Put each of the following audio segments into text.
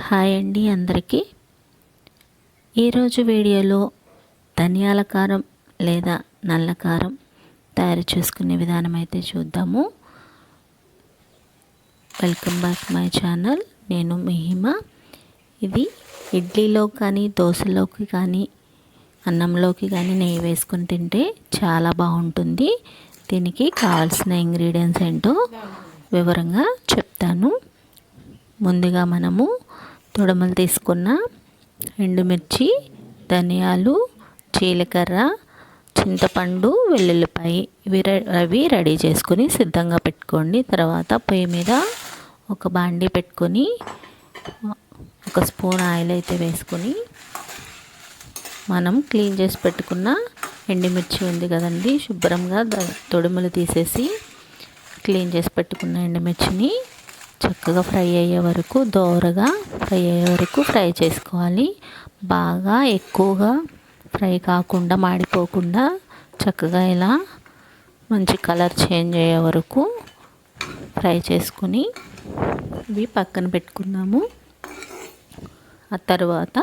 Hi అండి అందరికీ. ఈరోజు వీడియోలో ధనియాల కారం లేదా నల్ల కారం తయారు చేసుకునే విధానం అయితే చూద్దాము. Welcome back my channel. నేను మహిమ. ఇది ఇడ్లీలో కానీ దోశలోకి కానీ అన్నంలోకి కానీ నెయ్యి వేసుకుని తింటే చాలా బాగుంటుంది. దీనికి కావాల్సిన ఇంగ్రీడియంట్స్ ఏంటో వివరంగా చెప్తాను. ముందుగా మనము తొడమలు తీసుకున్న ఎండుమిర్చి ధనియాలు జీలకర్ర చింతపండు వెల్లుల్లిపాయ. ఇవి అవి రెడీ చేసుకొని సిద్ధంగా పెట్టుకోండి. తర్వాత పొయ్యి మీద ఒక బాండి పెట్టుకొని ఒక స్పూన్ ఆయిల్ అయితే వేసుకొని మనం క్లీన్ చేసి పెట్టుకున్న ఎండుమిర్చి ఉంది కదండి. శుభ్రంగా తొడుములు తీసేసి క్లీన్ చేసి పెట్టుకున్న ఎండుమిర్చిని చక్కగా ఫ్రై అయ్యే వరకు దోరగా ఫ్రై అయ్యే వరకు ఫ్రై చేసుకోవాలి. బాగా ఎక్కువగా ఫ్రై కాకుండా మాడిపోకుండా చక్కగా ఇలా మంచి కలర్ చేంజ్ అయ్యే వరకు ఫ్రై చేసుకుని ఇవి పక్కన పెట్టుకున్నాము ఆ తర్వాత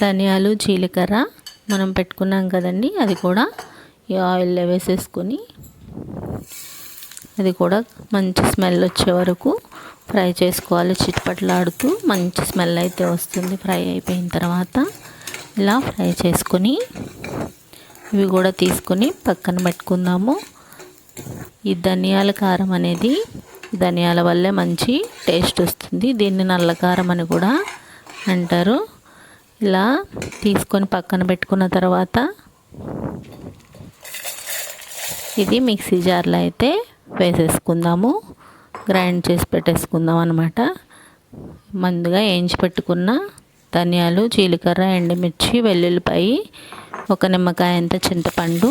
ధనియాలు జీలకర్ర మనం పెట్టుకున్నాం కదండి అది కూడా ఈ ఆయిల్లో వేసేసుకొని అది కూడా మంచి స్మెల్ వచ్చే వరకు ఫ్రై చేసుకోవాలి చిట్పట్లాడుతూ. మంచి స్మెల్ అయితే వస్తుంది ఫ్రై అయిపోయిన తర్వాత. ఇలా ఫ్రై చేసుకొని ఇవి కూడా తీసుకొని పక్కన పెట్టుకుందాము. ఈ ధనియాల కారం అనేది ధనియాల వల్లే మంచి టేస్ట్ వస్తుంది. దీన్ని నల్ల కారం అని కూడా అంటారు. ఇలా తీసుకొని పక్కన పెట్టుకున్న తర్వాత ఇది మిక్సీ జార్లో అయితే వేసేసుకుందాము. గ్రైండ్ చేసి పెట్టేసుకుందాం అనమాట ముందుగా వేయించి పెట్టుకున్న ధనియాలు జీలకర్ర ఎండుమిర్చి వెల్లుల్లిపాయి ఒక నిమ్మకాయ అంత చింతపండు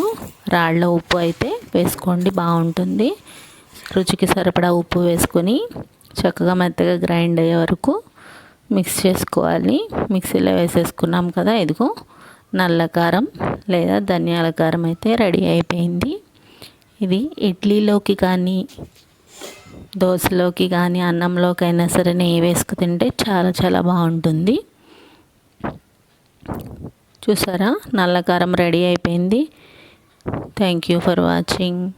రాళ్ళ ఉప్పు అయితే వేసుకోండి బాగుంటుంది. రుచికి సరిపడా ఉప్పు వేసుకొని చక్కగా మెత్తగా గ్రైండ్ అయ్యే వరకు మిక్స్ చేసుకోవాలి. మిక్సీలో వేసేసుకున్నాం కదా ఇదిగో నల్ల కారం లేదా ధనియాల కారం అయితే రెడీ అయిపోయింది. ఇది ఇడ్లీలోకి కానీ దోశలోకి కానీ అన్నంలోకి అయినా సరే నెయ్యి వేసుకు తింటే చాలా చాలా బాగుంటుంది. చూసారా? నల్ల కారం రెడీ అయిపోయింది. Thank you for watching